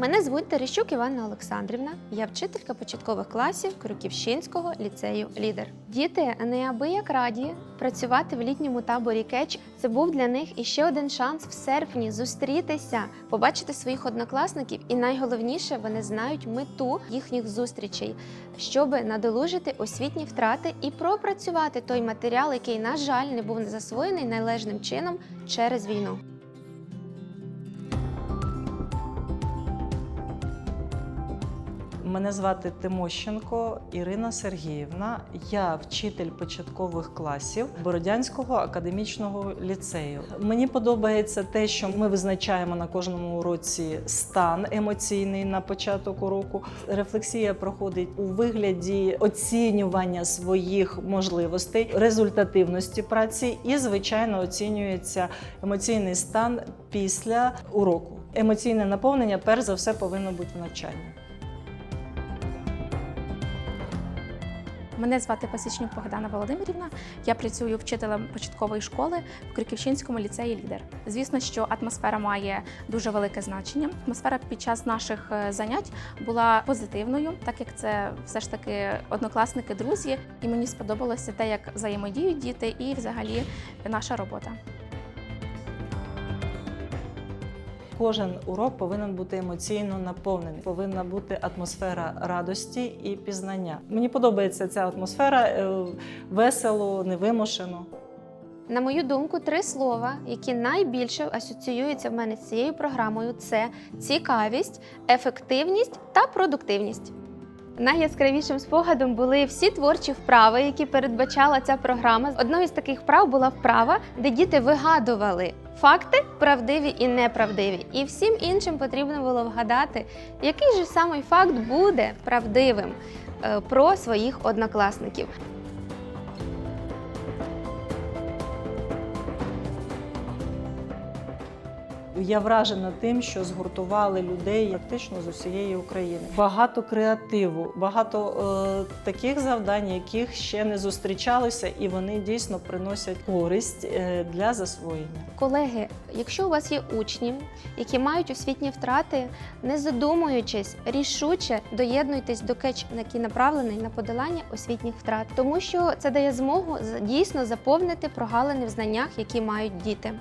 Мене звуть Терещук Іванна Олександрівна. Я вчителька початкових класів Крюківщинського ліцею Лідер. Діти неабияк раді працювати в літньому таборі Кетч. Це був для них іще один шанс в серпні зустрітися, побачити своїх однокласників, і найголовніше, вони знають мету їхніх зустрічей, щоб надолужити освітні втрати і пропрацювати той матеріал, який, на жаль, не був засвоєний належним чином через війну. Мене звати Тимощенко Ірина Сергіївна. Я вчитель початкових класів Бородянського академічного ліцею. Мені подобається те, що ми визначаємо на кожному уроці стан емоційний на початок уроку. Рефлексія проходить у вигляді оцінювання своїх можливостей, результативності праці і, звичайно, оцінюється емоційний стан після уроку. Емоційне наповнення, перш за все, повинно бути в навчанні. Мене звати Пасічнюк Богдана Володимирівна. Я працюю вчителем початкової школи в Криківщинському ліцеї Лідер. Звісно, що атмосфера має дуже велике значення. Атмосфера під час наших е, занять була позитивною, так як це все ж таки однокласники, друзі, і мені сподобалося те, як взаємодіють діти, і взагалі наша робота. Кожен урок повинен бути емоційно наповнений. Повинна бути атмосфера радості і пізнання. Мені подобається ця атмосфера е, весело, невимушено. На мою думку, три слова, які найбільше асоціюються в мене з цією програмою, це цікавість, ефективність та продуктивність. Найяскравішим спогадом були всі творчі вправи, які передбачала ця програма. Одною з таких вправ була вправа, де діти вигадували факти правдиві і неправдиві. І всім іншим потрібно було вгадати, який же самий факт буде правдивим е, про своїх однокласників. Я вражена тим, що згуртували людей практично з усієї України. Багато креативу, багато е, таких завдань, яких ще не зустрічалися, і вони дійсно приносять користь е, для засвоєння. Колеги, якщо у вас є учні, які мають освітні втрати, не задумуючись, рішуче доєднуйтесь до кетч, який направлений на подолання освітніх втрат, тому що це дає змогу дійсно заповнити прогалини в знаннях, які мають діти.